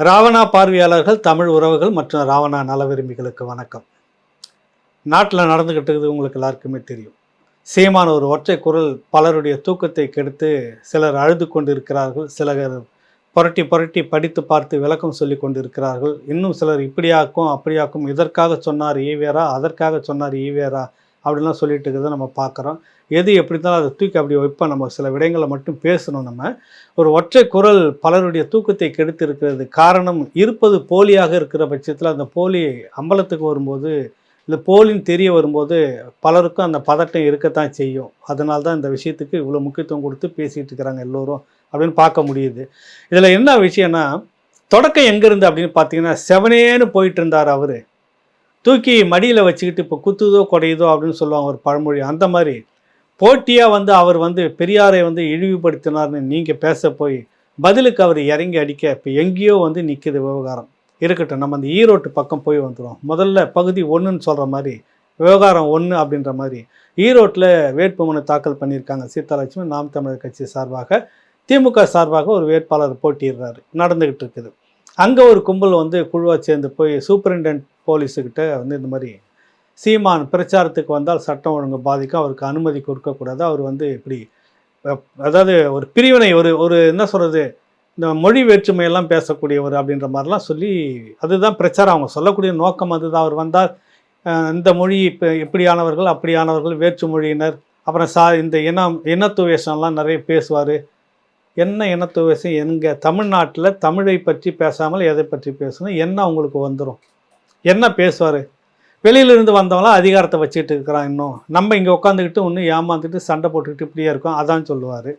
ராவணா பார்வையாளர்கள் தமிழ் உறவுகள் மற்றும் ராவணா நல விரும்பிகளுக்கு வணக்கம். நாட்டில் நடந்துக்கிட்டு இருக்குது உங்களுக்கு எல்லாருக்குமே தெரியும். சீமான ஒரு ஒற்றை குரல் பலருடைய தூக்கத்தை கெடுத்து சிலர் அழுது கொண்டிருக்கிறார்கள் சிலர் புரட்டி புரட்டி படித்து பார்த்து விளக்கம் சொல்லி கொண்டிருக்கிறார்கள். இன்னும் சிலர் இப்படியாக்கும் அப்படியாக்கும் இதற்காக சொன்னார் ஈவேரா அதற்காக சொன்னார் ஈவேரா அப்படிலாம் சொல்லிட்டு இருக்கிறத நம்ம பார்க்குறோம். எது எப்படி இருந்தாலும் அதை தூக்கி அப்படி வைப்போம்? நம்ம சில விடயங்களை மட்டும் பேசணும் நம்ம. ஒரு ஒற்றை குரல் பலருடைய தூக்கத்தை கெடுத்து இருக்கிறது காரணம் இருப்பது போலியாக இருக்கிற பட்சத்தில் அந்த போலி அம்பலத்துக்கு வரும்போது இந்த போலின்னு தெரிய வரும்போது பலருக்கும் அந்த பதட்டம் இருக்கத்தான் செய்யும். அதனால தான் இந்த விஷயத்துக்கு இவ்வளோ முக்கியத்துவம் கொடுத்து பேசிகிட்டு இருக்கிறாங்க எல்லோரும் அப்படின்னு பார்க்க முடியுது. இதில் என்ன விஷயம்னா தொடக்கம் எங்கேருந்து அப்படின்னு பார்த்தீங்கன்னா செவனேன்னு போயிட்டு இருந்தார் அவர். தூக்கி மடியில் வச்சுக்கிட்டு இப்போ குத்துதோ கொடையுதோ அப்படின்னு சொல்லுவாங்க ஒரு பழமொழி. அந்த மாதிரி போட்டியாக வந்து அவர் வந்து பெரியாரை வந்து இழிவுபடுத்தினார்னு நீங்கள் பேச போய் பதிலுக்கு அவர் இறங்கி அடிக்க இப்போ எங்கேயோ வந்து நிற்கிது விவகாரம். இருக்கட்டும் நம்ம அந்த ஈரோட்டு பக்கம் போய் வந்துடும் முதல்ல பகுதி ஒன்றுன்னு சொல்கிற மாதிரி விவகாரம் ஒன்று அப்படின்ற மாதிரி ஈரோட்டில் வேட்புமனு தாக்கல் பண்ணியிருக்காங்க சீதாலட்சுமி. நாம் தமிழர் கட்சி சார்பாக திமுக சார்பாக ஒரு வேட்பாளர் போட்டியிடுறாரு. நடந்துக்கிட்டு இருக்குது. அங்கே ஒரு கும்பல் வந்து குழுவாக சேர்ந்து போய் சூப்பரிண்டென்ட் போலீஸுக்கிட்ட வந்து இந்த மாதிரி சீமான் பிரச்சாரத்துக்கு வந்தால் சட்டம் ஒழுங்கு பாதிக்கும் அவருக்கு அனுமதி கொடுக்கக்கூடாது. அவர் வந்து இப்படி அதாவது ஒரு பிரிவினை ஒரு ஒரு என்ன சொல்கிறது இந்த மொழி வேற்றுமையெல்லாம் பேசக்கூடியவர் அப்படின்ற மாதிரிலாம் சொல்லி அதுதான் பிரச்சாரம். அவங்க சொல்லக்கூடிய நோக்கம் அதுதான். அவர் வந்தால் இந்த மொழி இப்போ இப்படியானவர்கள் அப்படியானவர்கள் வேற்று மொழியினர் அப்புறம் சா இந்த இனம் இனத்துவேஷம்லாம் நிறைய பேசுவார். என்ன இனத்துவேஷம் எங்கே தமிழ்நாட்டில் தமிழை பற்றி பேசாமல் எதை பற்றி பேசணும் என்ன அவங்களுக்கு வந்துடும் என்ன பேசுவார்? வெளியிலிருந்து வந்தவங்களாம் அதிகாரத்தை வச்சுக்கிட்டு இருக்கிறான் இன்னும். நம்ம இங்கே உட்காந்துக்கிட்டு இன்னும் ஏமாந்துட்டு சண்டை போட்டுக்கிட்டு இப்படியே இருக்கோம். அதான் சொல்லுவார்.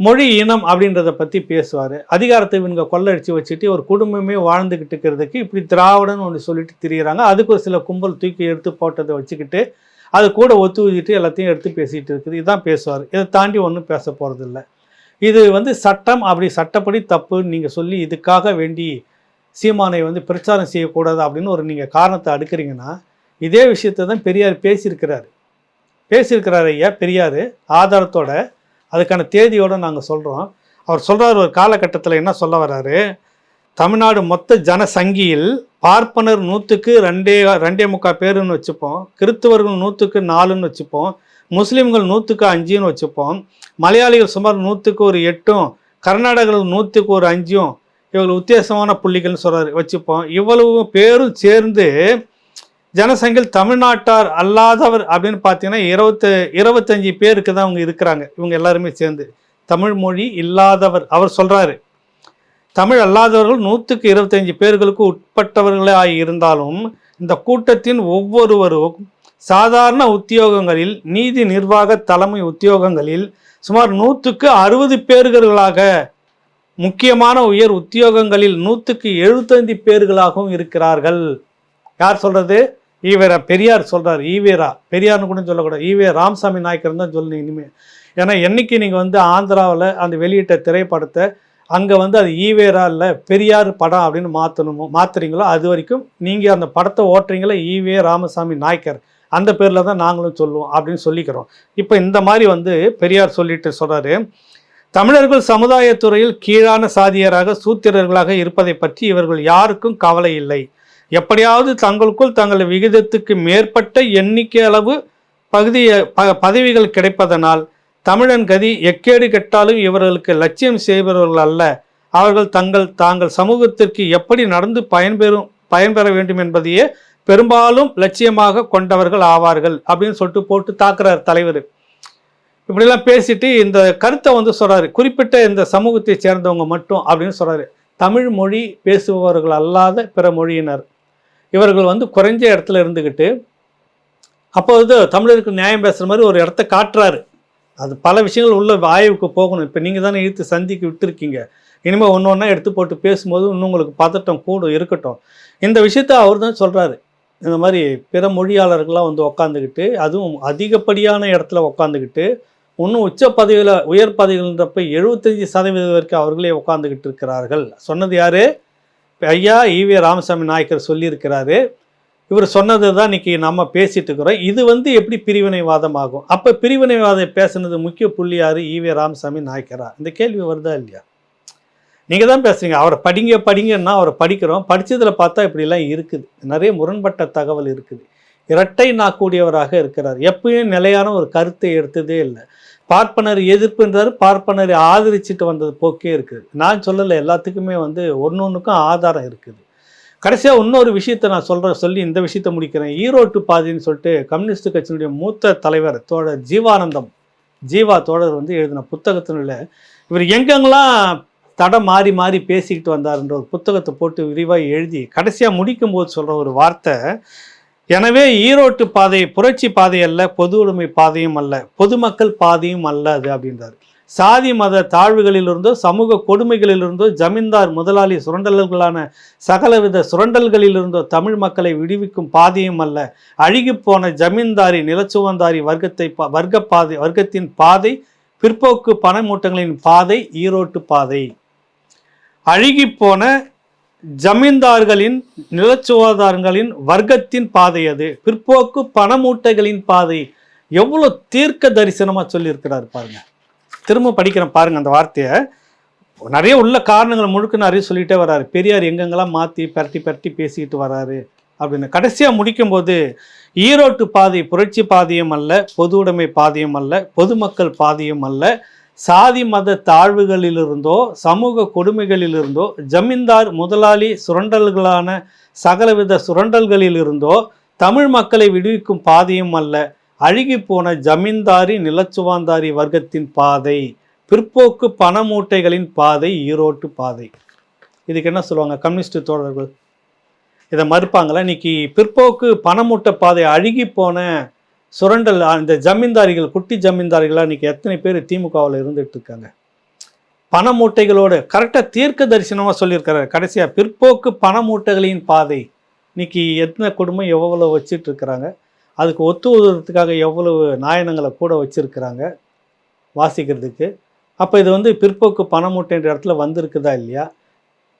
மொழி இனம் அப்படின்றத பற்றி பேசுவார். அதிகாரத்தை இவங்க கொள்ளடிச்சு வச்சுட்டு ஒரு குடும்பமே வாழ்ந்துக்கிட்டு இருக்கிறதுக்கு இப்படி திராவிடன்னு ஒன்று சொல்லிட்டு திரியிறாங்க. அதுக்கு ஒரு சில கும்பல் தூக்கி எடுத்து போட்டதை வச்சுக்கிட்டு அது கூட ஒத்து ஊதிட்டு எல்லாத்தையும் எடுத்து பேசிகிட்டு இருக்குது. இதுதான் பேசுவார். இதை தாண்டி ஒன்றும் பேச போகிறதில்ல இது வந்து சட்டம் அப்படி சட்டப்படி தப்புன்னு நீங்கள் சொல்லி இதுக்காக வேண்டி சீமானை வந்து பிரச்சாரம் செய்யக்கூடாது அப்படின்னு ஒரு நீங்கள் காரணத்தை அடுக்கிறீங்கன்னா இதே விஷயத்தை தான் பெரியார் பேசியிருக்கிறாரு. பேசியிருக்கிறார் ஐயா பெரியார் ஆதாரத்தோட அதுக்கான தேதியோடு நாங்கள் சொல்கிறோம் அவர் சொல்கிறார் ஒரு காலகட்டத்தில் என்ன சொல்ல வர்றாரு தமிழ்நாடு மொத்த ஜனசங்கியில் பார்ப்பனர் நூற்றுக்கு ரெண்டே ரெண்டே முக்கால் பேருன்னு வச்சுப்போம். கிறித்துவர்கள் நூற்றுக்கு நாலுன்னு வச்சுப்போம். முஸ்லீம்கள் நூற்றுக்கு அஞ்சுன்னு வச்சுப்போம். மலையாளிகள் சுமார் நூற்றுக்கு ஒரு எட்டும் கர்நாடகர்கள் நூற்றுக்கு ஒரு அஞ்சும் இவர்கள் உத்தேசமான புள்ளிகள்னு சொல்கிறாரு வச்சுப்போம். இவ்வளவு பேரும் சேர்ந்து ஜனசங்கில் தமிழ்நாட்டார் அல்லாதவர் அப்படின்னு பார்த்தீங்கன்னா இருபத்து இருபத்தஞ்சி பேருக்கு தான் அவங்க இருக்கிறாங்க. இவங்க எல்லாருமே சேர்ந்து. தமிழ் மொழி இல்லாதவர் அவர் சொல்கிறாரு தமிழ் அல்லாதவர்கள் நூற்றுக்கு இருபத்தஞ்சி பேர்களுக்கு ஆகி இருந்தாலும் இந்த கூட்டத்தின் ஒவ்வொருவரும் சாதாரண உத்தியோகங்களில் நீதி நிர்வாக தலைமை உத்தியோகங்களில் சுமார் நூற்றுக்கு அறுபது பேர்களாக முக்கியமான உயர் உத்தியோகங்களில் நூற்றுக்கு எழுபத்தைந்து பேர்களாகவும் இருக்கிறார்கள். யார் சொல்கிறது ஈவேரா பெரியார் சொல்கிறார் ஈவேரா பெரியார்னு கூட சொல்லக்கூடாது. ஈவே ராமசாமி நாயக்கர் தான் சொல்லணும் இனிமேல் ஏன்னா என்னைக்கு நீங்கள் வந்து ஆந்திராவில் அந்த வெளியிட்ட திரைப்படத்தை அங்கே வந்து அது ஈவேரா இல்லை பெரியார் படம் அப்படின்னு மாற்றணுமோ மாற்றுறீங்களோ அது வரைக்கும் நீங்கள் அந்த படத்தை ஓட்டுறீங்களே ஈவே ராமசாமி நாயக்கர். அந்த பேரில் தான் நாங்களும் சொல்லுவோம் அப்படின்னு சொல்லிக்கிறோம். இப்போ இந்த மாதிரி வந்து பெரியார் சொல்லிட்டு சொல்கிறாரு தமிழர்கள் சமுதாயத்துறையில் கீழான சாதியராக சூத்திரர்களாக இருப்பதை பற்றி இவர்கள் யாருக்கும் கவலை இல்லை. எப்படியாவது தங்களுக்குள் தங்கள் விகிதத்துக்கு மேற்பட்ட எண்ணிக்கை அளவு பகுதியை ப பதவிகள் கிடைப்பதனால் தமிழன் கதி எக்கேடு கெட்டாலும் இவர்களுக்கு லட்சியம் செய்பவர்கள் அல்ல. அவர்கள் தங்கள் தாங்கள் சமூகத்திற்கு எப்படி நடந்து பயன்பெறும் பயன்பெற வேண்டும் என்பதையே பெரும்பாலும் லட்சியமாக கொண்டவர்கள் ஆவார்கள் அப்படின்னு சொல்லிட்டு போட்டு தாக்குறார் தலைவர். இப்படிலாம் பேசிட்டு இந்த கருத்தை வந்து சொல்கிறாரு குறிப்பிட்ட இந்த சமூகத்தை சேர்ந்தவங்க மட்டும் அப்படின்னு சொல்கிறாரு தமிழ் மொழி பேசுபவர்கள் அல்லாத பிற மொழியினர். இவர்கள் வந்து குறைஞ்ச இடத்துல இருந்துக்கிட்டு அப்போது தமிழருக்கு நியாயம் பேசுகிற மாதிரி ஒரு இடத்த காட்டுறாரு. அது பல விஷயங்கள் உள்ள ஆய்வுக்கு போகணும். இப்போ நீங்கள் தானே இழுத்து சந்திக்கு விட்டுருக்கீங்க. இனிமேல் ஒன்று ஒன்றா எடுத்து போட்டு பேசும்போது இன்னும் உங்களுக்கு பதட்டம் கூடும் இருக்கட்டும். இந்த விஷயத்த அவர் தான் சொல்கிறாரு இந்த மாதிரி பிற மொழியாளர்கள்லாம் வந்து உக்காந்துக்கிட்டு அதுவும் அதிகப்படியான இடத்துல உக்காந்துக்கிட்டு இன்னும் உச்ச பதவியில் உயர் பதவிகள்ன்றப்ப எழுபத்தஞ்சி சதவீதம் வரைக்கும் அவர்களே உட்காந்துக்கிட்டு இருக்கிறார்கள். சொன்னது யார்? ஐயா ஈவே ராமசாமி நாயக்கர் சொல்லியிருக்கிறாரு. இவர் சொன்னது தான் இன்றைக்கி நம்ம பேசிகிட்டு இருக்கிறோம். இது வந்து எப்படி பிரிவினைவாதம் ஆகும் அப்போ பிரிவினைவாதம் பேசுனது முக்கிய புள்ளி யாரு? ஈவே ராமசாமி நாயக்கரா? இந்த கேள்வி வருதா இல்லையா? நீங்கள் தான் பேசுகிறீங்க அவரை படிங்க படிங்கன்னா அவரை படிக்கிறோம். படித்ததில் பார்த்தா இப்படிலாம் இருக்குது. நிறைய முரண்பட்ட தகவல் இருக்குது. இரட்டை நாக்கூடியவராக இருக்கிறார். எப்பயும் நிலையான ஒரு கருத்தை எடுத்ததே இல்லை. பார்ப்பனர் எதிர்ப்புன்றார் பார்ப்பனரை ஆதரிச்சுட்டு வந்தது போக்கே இருக்குது. நான் சொல்லலை எல்லாத்துக்குமே வந்து ஒன்று ஒன்றுக்கும் ஆதாரம் இருக்குது. கடைசியாக இன்னொரு விஷயத்தை நான் சொல்கிற சொல்லி இந்த விஷயத்தை முடிக்கிறேன். ஈரோட்டு பாதின்னு சொல்லிட்டு கம்யூனிஸ்ட் கட்சியினுடைய மூத்த தலைவர் தோழர் ஜீவானந்தம் ஜீவா தோழர் வந்து எழுதின புத்தகத்தினுள்ள இவர் எங்கெங்கெல்லாம் தடம் மாறி மாறி பேசிக்கிட்டு வந்தாருன்ற ஒரு புத்தகத்தை போட்டு விரிவாக எழுதி கடைசியாக முடிக்கும் போது சொல்கிற ஒரு வார்த்தை எனவே ஈரோட்டு பாதை புரட்சி பாதை அல்ல பொது உடைமை பாதையும் அல்ல பொதுமக்கள் பாதையும் அல்ல அது அப்படின்றார். சாதி மத தாழ்வுகளிலிருந்தோ சமூக கொடுமைகளிலிருந்தோ ஜமீன்தார் முதலாளி சுரண்டல்களான சகலவித சுரண்டல்களிலிருந்தோ தமிழ் மக்களை விடுவிக்கும் பாதையும் அல்ல. அழுகிப்போன ஜமீன்தாரி நிலச்சுவந்தாரி வர்க்கத்தை பா- வர்க்க பாதை வர்க்கத்தின் பாதை பிற்போக்கு பணமூட்டங்களின் பாதை ஈரோட்டு பாதை. அழுகிப்போன ஜமீன்தார்களின் நிலச்சுவாதாரங்களின் வர்க்கத்தின் பாதை அது. பிற்போக்கு பணமூட்டைகளின் பாதை. எவ்வளோ தீர்க்க தரிசனமாக சொல்லியிருக்கிறார் பாருங்க. திரும்ப படிக்கிறேன் பாருங்க அந்த வார்த்தையை. நிறைய உள்ள காரணங்கள் முழுக்க நிறைய சொல்லிட்டே வர்றாரு பெரியார் எங்கெங்கெல்லாம் மாற்றி பரட்டி பரட்டி பேசிக்கிட்டு வராரு அப்படின்னு. கடைசியாக முடிக்கும்போது ஈரோட்டு பாதை புரட்சி பாதையும் அல்ல பொது உடைமை பாதையும் அல்ல பொதுமக்கள் பாதையும் அல்ல சாதி மத தாழ்வுகளிலிருந்தோ சமூக கொடுமைகளிலிருந்தோ ஜமீன்தார் முதலாளி சுரண்டல்களான சகலவித சுரண்டல்களிலிருந்தோ தமிழ் மக்களை விடுவிக்கும் பாதையும் அல்ல. அழுகிப்போன ஜமீன்தாரி நிலச்சுவாந்தாரி வர்க்கத்தின் பாதை. பிற்போக்கு பண மூட்டைகளின் பாதை ஈரோட்டு பாதை. இதுக்கு என்ன சொல்லுவாங்க? கம்யூனிஸ்ட் தோழர்கள். இதை மறுப்பாங்களா? இன்னைக்கு பிற்போக்கு பணமூட்டை பாதை அழுகி போன சுரண்டல் அந்த ஜமீன்தாரிகள் குட்டி ஜமீன்தாரிகளாக இன்றைக்கி எத்தனை பேர் திமுகவில் இருந்துகிட்டு இருக்காங்க பண மூட்டைகளோடு கரெக்டாக தீர்க்க தரிசனமாக சொல்லியிருக்கிறார். கடைசியாக பிற்போக்கு பண மூட்டைகளின் பாதை. இன்னைக்கு எத்தனை குடும்பம் எவ்வளோ வச்சுட்டு இருக்கிறாங்க அதுக்கு ஒத்து உதவுறதுக்காக எவ்வளவு நாயனங்களை கூட வச்சுருக்கிறாங்க? வாசிக்கிறதுக்கு. அப்போ இது வந்து பிற்போக்கு பண மூட்டைன்ற இடத்துல வந்திருக்குதா இல்லையா?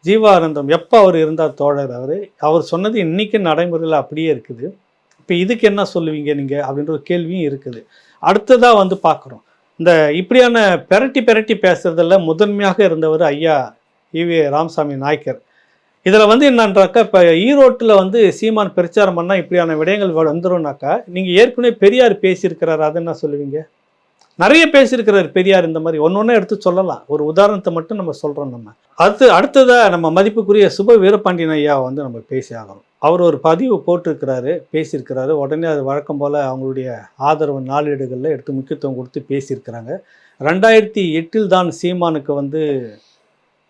ஜீவானந்தம் எப்போ அவர் இருந்தார் தோழர் அவர்? அவர் சொன்னது இன்றைக்கும் நடைமுறையில் அப்படியே இருக்குது. இப்போ இதுக்கு என்ன சொல்லுவீங்க நீங்கள் அப்படின்ற ஒரு கேள்வியும் இருக்குது. அடுத்ததாக வந்து பார்க்குறோம் இந்த இப்படியான பெரட்டி பெரட்டி பேசுறதில் முதன்மையாக இருந்தவர் ஐயா இவி ராமசாமி நாயக்கர். இதில் வந்து என்னன்றாக்கா இப்போ ஈரோட்டில் வந்து சீமான் பிரச்சாரம் பண்ணால் இப்படியான விடயங்கள் வந்துடும்னாக்கா நீங்கள் ஏற்கனவே பெரியார் பேசியிருக்கிறார் அதை என்ன சொல்லுவீங்க? நிறைய பேசியிருக்கிறார் பெரியார் இந்த மாதிரி. ஒன்று ஒன்றே எடுத்து சொல்லலாம். ஒரு உதாரணத்தை மட்டும் நம்ம சொல்கிறோம் நம்ம. அடுத்து அடுத்ததாக நம்ம மதிப்புக்குரிய சுப வீரபாண்டியன் ஐயா வந்து நம்ம பேசி ஆகணும். அவர் ஒரு பதிவு போட்டிருக்கிறாரு பேசியிருக்கிறாரு. உடனே அது வழக்கம் போல் அவங்களுடைய ஆதரவு நாளேடுகளில் எடுத்து முக்கியத்துவம் கொடுத்து பேசியிருக்கிறாங்க. ரெண்டாயிரத்தி எட்டில் தான் சீமானுக்கு வந்து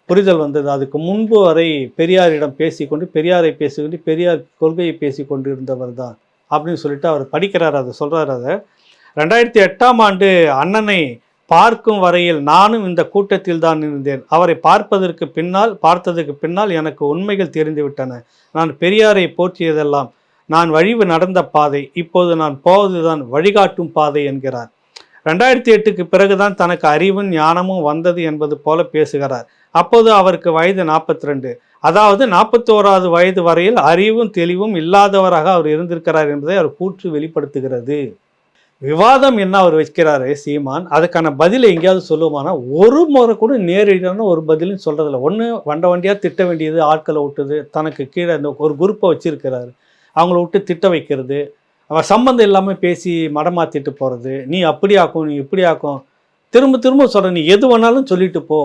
புரிதல் வந்தது. அதுக்கு முன்பு வரை பெரியாரிடம் பேசிக்கொண்டு பெரியாரை பேசிக்கொண்டு பெரியார் கொள்கையை பேசிக்கொண்டு இருந்தவர் தான் அப்படின்னு சொல்லிட்டு அவர் படிக்கிறார் அதை சொல்கிறார் அதை. ரெண்டாயிரத்தி எட்டாம் ஆண்டு அண்ணனை பார்க்கும் வரையில் நானும் இந்த கூட்டத்தில் தான் இருந்தேன். அவரை பார்ப்பதற்கு பின்னால் பார்த்ததற்கு பின்னால் எனக்கு உண்மைகள் தெரிந்துவிட்டன. நான் பெரியாரை போற்றியதெல்லாம் நான் வழிவு நடந்த பாதை இப்போது நான் போவதுதான் வழிகாட்டும் பாதை என்கிறார். ரெண்டாயிரத்தி எட்டுக்கு பிறகுதான் தனக்கு அறிவும் ஞானமும் வந்தது என்பது போல பேசுகிறார். அப்போது அவருக்கு வயது நாற்பத்தி ரெண்டு அதாவது நாற்பத்தோராவது வயது வரையில் அறிவும் தெளிவும் இல்லாதவராக அவர் இருந்திருக்கிறார் என்பதை அவர் கூற்று வெளிப்படுத்துகிறது. விவாதம் என்ன அவர் வைக்கிறாரு சீமான்? அதுக்கான பதிலை எங்கேயாவது சொல்லுவானா ஒரு முறை கூட நேரடியான ஒரு பதிலும் சொல்கிறதில்ல ஒன்று வண்ட வண்டியாக திட்ட வேண்டியது ஆட்களை விட்டுது தனக்கு கீழே அந்த ஒரு குரூப்பை வச்சுருக்கிறாரு. அவங்கள விட்டு திட்ட வைக்கிறது அவர் சம்மந்தம் இல்லாமல் பேசி மடமாத்திட்டு போகிறது நீ அப்படி ஆக்கும் நீ இப்படி ஆக்கும். திரும்ப திரும்ப சொல்கிற நீ எது வேணாலும் சொல்லிட்டு போ.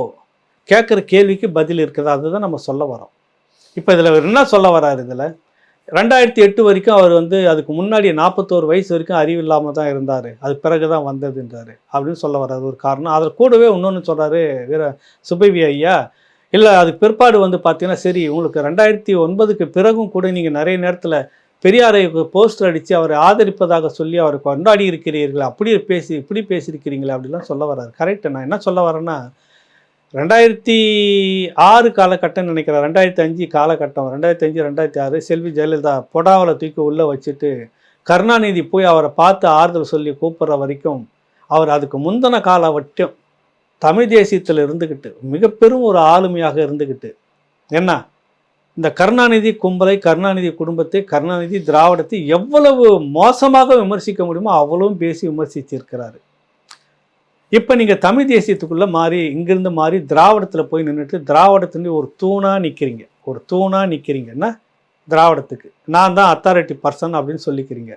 கேட்குற கேள்விக்கு பதில் இருக்குது அதுதான் நம்ம சொல்ல வரோம் இப்போ இதில் என்ன சொல்ல வராரு இதில்? ரெண்டாயிரத்தி எட்டு வரைக்கும் அவர் வந்து அதுக்கு முன்னாடி நாற்பத்தோரு வயசு வரைக்கும் அறிவு இல்லாமல் தான் இருந்தார். அது பிறகு தான் வந்ததுன்றாரு அப்படின்னு சொல்ல வர்றது ஒரு காரணம். அதில் கூடவே இன்னொன்று சொல்கிறாரு வீர சுபவி ஐயா. இல்லை அதுக்கு பிற்பாடு வந்து பார்த்தீங்கன்னா சரி உங்களுக்கு ரெண்டாயிரத்தி ஒன்பதுக்கு பிறகும் கூட நீங்கள் நிறைய நேரத்தில் பெரியாரை போஸ்டர் அடித்து அவரை ஆதரிப்பதாக சொல்லி அவரை கொண்டாடி இருக்கிறீர்கள். அப்படி பேசி இப்படி பேசியிருக்கிறீங்களா அப்படிலாம் சொல்ல வர்றாரு. கரெக்டு நான் என்ன சொல்ல வரேன்னா ரெண்டாயிரத்தி ஆறு காலகட்டம் நினைக்கிறேன். ரெண்டாயிரத்தி அஞ்சு காலகட்டம். ரெண்டாயிரத்தி அஞ்சு ரெண்டாயிரத்தி ஆறு செல்வி ஜெயலலிதா பொடாவில் தூக்கி உள்ளே வச்சுட்டு கருணாநிதி போய் அவரை பார்த்து ஆறுதல் சொல்லி கூப்பிட்ற வரைக்கும் அவர் அதுக்கு முந்தின கால வட்டம் தமிழ் தேசியத்தில் இருந்துக்கிட்டு மிக பெரும் ஒரு ஆளுமையாக இருந்துக்கிட்டு. என்ன? இந்த கருணாநிதி கும்பலை கருணாநிதி குடும்பத்தை கருணாநிதி திராவிடத்தை எவ்வளவு மோசமாக விமர்சிக்க முடியுமோ அவ்வளவும் பேசி விமர்சித்திருக்கிறாரு இப்போ நீங்கள் தமிழ் தேசியத்துக்குள்ளே மாறி இங்கேருந்து மாறி திராவிடத்தில் போய் நின்றுட்டு திராவிடத்துலேருந்து ஒரு தூணாக நிற்கிறீங்க ஒரு தூணாக நிற்கிறீங்கன்னா திராவிடத்துக்கு. நான் தான் அத்தாரிட்டி பர்சன் அப்படின்னு சொல்லிக்கிறீங்க.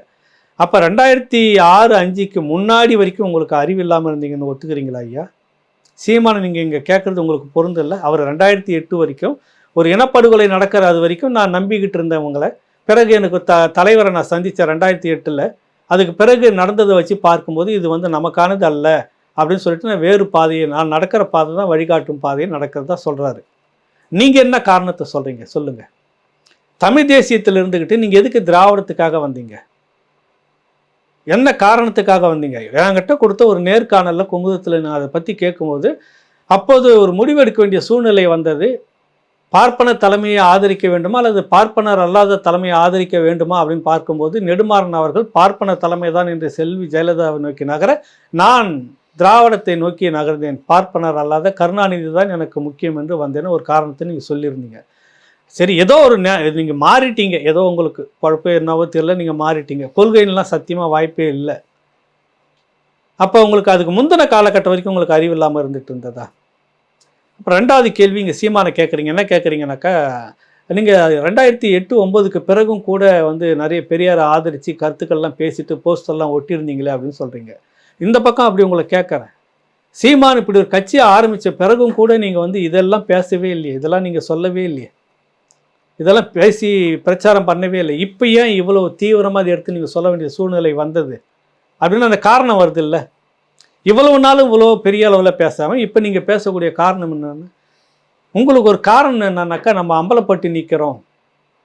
அப்போ ரெண்டாயிரத்தி ஆறு அஞ்சுக்கு முன்னாடி வரைக்கும் உங்களுக்கு அறிவு இல்லாமல் இருந்தீங்கன்னு ஒத்துக்கிறீங்களா ஐயா? சீமானம் நீங்கள் இங்கே கேட்குறது உங்களுக்கு பொருந்தில்லை அவர் ரெண்டாயிரத்தி எட்டு வரைக்கும் ஒரு இனப்படுகொலை நடக்கிற அது வரைக்கும் நான் நம்பிக்கிட்டு இருந்தவங்களை பிறகு எனக்கு த தலைவரை நான் சந்தித்தேன் ரெண்டாயிரத்தி எட்டில் அதுக்கு பிறகு நடந்ததை வச்சு பார்க்கும்போது இது வந்து நமக்கானது அல்ல. அப்படின்னு சொல்லிட்டு நான் வேறு பாதையை நான் நடக்கிற பாதை தான் வழிகாட்டும் பாதையை நடக்கிறதா சொல்கிறாரு நீங்கள் என்ன காரணத்தை சொல்கிறீங்க சொல்லுங்கள் தமிழ் தேசியத்தில் இருந்துக்கிட்டு நீங்கள் எதுக்கு திராவிடத்துக்காக வந்தீங்க? என்ன காரணத்துக்காக வந்தீங்க? என்கிட்ட கொடுத்த ஒரு நேர்காணலில் குங்குதத்தில் நான் அதை பற்றி கேட்கும்போது அப்போது ஒரு முடிவெடுக்க வேண்டிய சூழ்நிலை வந்தது. பார்ப்பன தலைமையை ஆதரிக்க வேண்டுமா? அல்லது பார்ப்பனர் அல்லாத தலைமையை ஆதரிக்க வேண்டுமா? அப்படின்னு பார்க்கும்போது நெடுமாறன் அவர்கள் பார்ப்பன தலைமை தான் என்று செல்வி ஜெயலலிதாவை நோக்கி நகர நான் திராவிடத்தை நோக்கி நகர்ந்தேன். பார்ப்பனர் அல்லாத கருணாநிதி தான் எனக்கு முக்கியம் என்று வந்தேன்னு ஒரு காரணத்தை நீங்கள் சொல்லியிருந்தீங்க. சரி ஏதோ ஒரு நீங்கள் மாறிட்டீங்க. ஏதோ உங்களுக்கு குழப்பம் என்னவோ தெரியல நீங்கள் மாறிட்டீங்க. கொள்கைலாம் சத்தியமாக வாய்ப்பே இல்லை. அப்போ உங்களுக்கு அதுக்கு முந்தின காலகட்டம் வரைக்கும் உங்களுக்கு அறிவு இல்லாமல் இருந்துட்டு இருந்ததா? அப்புறம் ரெண்டாவது கேள்வி இங்கே சீமானை கேட்குறீங்க என்ன கேட்குறீங்கனாக்கா நீங்கள் ரெண்டாயிரத்தி எட்டு ஒம்போதுக்கு பிறகும் கூட வந்து நிறைய பெரியாரை ஆதரித்து கருத்துக்கள்லாம் பேசிட்டு போஸ்டர்லாம் ஒட்டியிருந்தீங்களே அப்படின்னு சொல்கிறீங்க இந்த பக்கம் அப்படி உங்களை கேட்குறேன். சீமான் இப்படி ஒரு கட்சியை ஆரம்பித்த பிறகும் கூட நீங்கள் வந்து இதெல்லாம் பேசவே இல்லையே இதெல்லாம் நீங்கள் சொல்லவே இல்லையே. இதெல்லாம் பேசி பிரச்சாரம் பண்ணவே இல்லை. இப்போ ஏன் இவ்வளோ தீவிரமாக அதை எடுத்து நீங்கள் சொல்ல வேண்டிய சூழ்நிலை வந்தது? அப்படின்னு அந்த காரணம் வருது இல்லை. இவ்வளவு நாளும் இவ்வளோ பெரிய அளவில் பேசாமல் இப்போ நீங்கள் பேசக்கூடிய காரணம் என்னன்னு? உங்களுக்கு ஒரு காரணம் என்னன்னாக்கா நம்ம அம்பலப்பட்டு நிற்கிறோம்